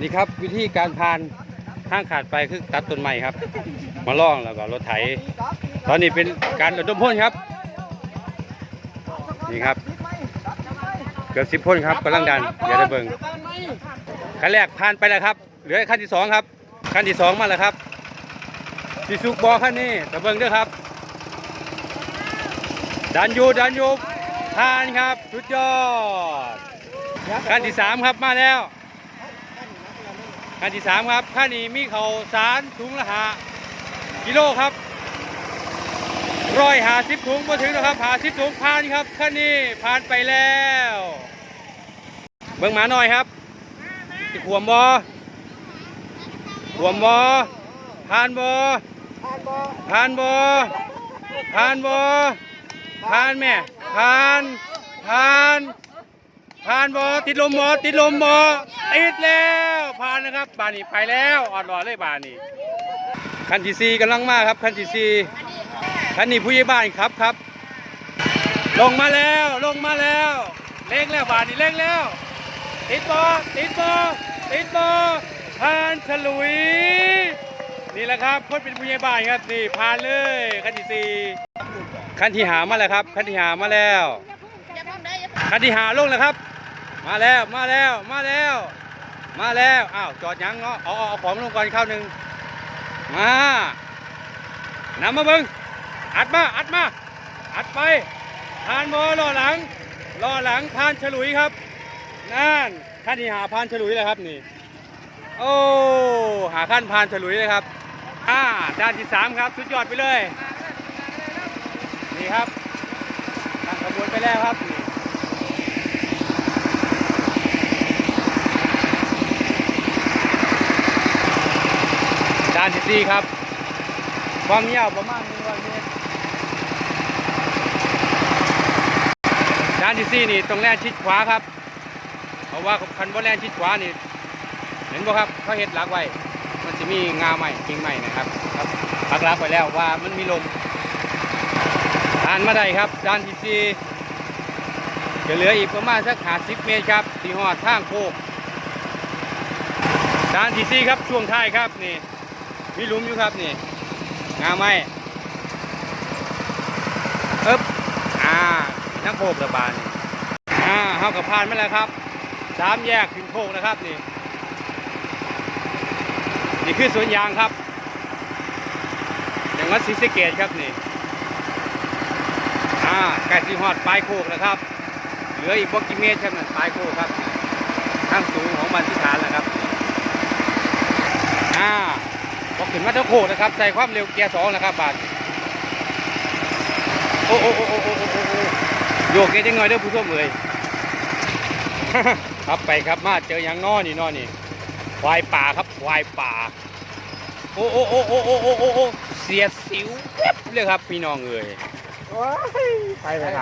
นี่ครับวิธีการพานห้างขาดไปคือตัดต้นไม้ครับ มาล่องแล้วก็รถไถ ตอนนี้เป็นการระดมพ่นครับ นี่ครับ เกือบสิบพ่นครับกำลังดันอย่าได้เบิ่งขั้นแรกผ่านไปแล้วครับเหลือขั้นที่สองครับขั้นที่สองมาแล้วครับสิสุกบอขั้นนี้แต่เบิ่งด้วยครับ ดันยูดันยูผ่านครับสุดยอดขั้นที่สามครับมาแล้ว ขั้นที่สามครับขั้นนี้มีเขาสารถุงละหากิโลครับร้อยหาสิบถุงมาถึงนะครับหาสิบถุงผ่านครับขั้นนี้ผ่านไปแล้ว เบิ่งหมาหน่อยครับติขวมบอขวมบอผ่านบอผ่านบอผ่านบอผ่านแม่ผ่านผ่าน ผ่านบอติดลมบอติดลมบอติดแล้วผ่านนะครับบานนี้ไปแล้วอ่อนรอเลยบานนี้คันที่สี่กำลังมาครับคันที่สี่คันนี้ผู้ใหญ่บ้านครับครับ ลงมาแล้วลงมาแล้วเล่งแล้วบานนี้เล่งแล้ว ติดบอติดบอติดบอผ่านฉลุย นี่แหละครับพ้นเป็นผู้ใหญ่บ้านครับนี่ผ่านเลยขั้นที่สี่ขั้นที่หามาแล้วครับขั้นที่หามาแล้วขั้นที่หาลงแล้วครับ มาแล้วมาแล้วมาแล้ว มาแล้วอ้าวจอดยังเนาะเอาเอาเอาของลงก่อนข้าวหนึ่งมานำมาเบิ้งอัดมาอัดมาอัดไปผ่านบอล่อหลังล่อหลังผ่านฉลุยครับนั่นขั้นที่หาพานฉลุยเลยครับนี่โอ้หาขั้นพานฉลุยเลยครับอ่าด้านที่สามครับสุดยอดไปเลยนี่ครับทางขบวนไปแล้วครับานที่สี่ครับ ความยาวประมาณหนึ่งร้อยเมตรด้านที่สี่นี่ตรงแรกชิดขวาครับ เพราะว่าคันบ่แลนชิดขวานี่ เห็นบ่ครับเขาเฮ็ดหลักไว้ มันจะมีงาใหม่กิ่งใหม่นะครับครับปักหลักไว้แล้วว่ามันมีลมอ่านมาได้ครับ ด้านที่สี่จะเหลืออีกประมาณสักหาสิบเมตรครับที่หอดทางโคกด้านที่สี่ครับช่วงท้ายครับนี่ มีหลุมอยู่ครับนี่งาไม้เอ๊บอ่านักโคกระบาดอ่าเฮากับพานมาแล้วครับสามแยกถึงโคกนะครับนี่นี่คือสวนยางครับจังวัดศรีสะเกษครับนี่อ่าใกล้สีหอดปลายโคกแล้วครับ เหลืออีกบกิเมตรครับนั่นปลายโคกครับข้างสูงของบันทิฐานแล้วครับอ่า พอขึ้นมาเท่าโคดนะครับ ใส่ความเร็วเกียร์สองนะครับบาทโอ้โอ้โอ้โอ้โอ้โอ้โยกเกียร์จังหน่อยเด้อผู้ชมเลยครับไปครับมาเจออย่างนอนี่นอนี่ควายป่าครับควายป่า โอ้โอ้โอ้โอ้โอ้โอ้โอ้เสียสิวเป๊บเลยครับพี่น้องเอ้ยไปเลยครับ